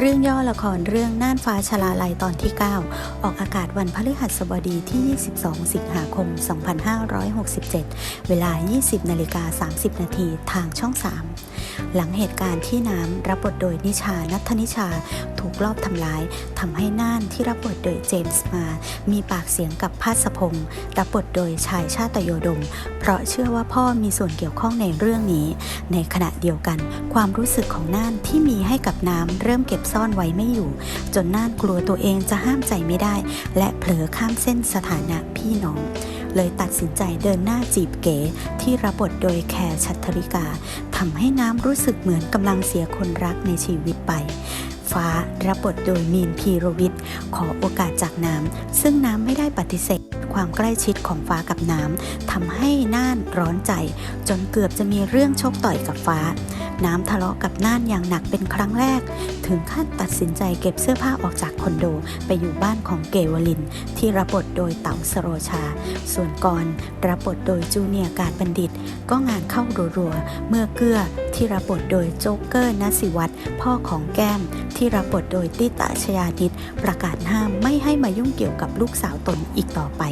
เรื่องย่อละครเรื่องน่านฟ้าชลาลัยตอนที่ 9 ออกอากาศวันพฤหัสบดีที่ 22 สิงหาคม 2567 เวลา 20นาฬิกา30 นาทีทางช่อง 3 หลังเหตุการณ์ที่น้ำรับบทโดยนิชานัทนิชาถูกลอบทำร้ายทำให้น่านที่รับบทโดยเจมส์มา มีปากเสียงกับพาสพงศ์รับบทโดยชายชาตโยดม เพราะเชื่อว่าพ่อมีส่วนเกี่ยวข้องในเรื่องนี้ ในขณะเดียวกัน ความรู้สึกของน่านที่มีให้กับน้ำเริ่มเก็บซ่อนไว้ไม่อยู่ จนน่านกลัวตัวเองจะห้ามใจไม่ได้ และเผลอข้ามเส้นสถานะพี่น้อง เลยตัดสินใจเดินหน้าจีบเก๋ที่รับบทโดยแคร์ชัตริกาทำให้น้ำรู้สึกเหมือนกำลังเสียคนรักในชีวิตไปฟ้ารับบทโดยมีนพีรวิทย์ขอโอกาสจากน้ำ ซึ่งน้ำไม่ได้ปฏิเสธ ความใกล้ชิดของฟ้ากับน้ำทำให้น่านร้อนใจ จนเกือบจะมีเรื่องชกต่อยกับฟ้า น้ำทะเลาะกับน่านอย่างหนักเป็นครั้งแรก ถึงขั้นตัดสินใจเก็บเสื้อผ้าออกจากคอนโด ไปอยู่บ้านของเกวลิน ที่รับบทโดยเต๋าสโรชา ส่วนกรรับบทโดยจูเนียร์การบัณฑิต ก็งานเข้ารัวๆ เมื่อเกื้อที่รับบทโดยโจ๊กเกอร์นสิวัตรพ่อของแก้ม ที่รับบทโดยติตาชยานิตประกาศห้ามไม่ให้มายุ่งเกี่ยวกับลูกสาวตนอีกต่อไป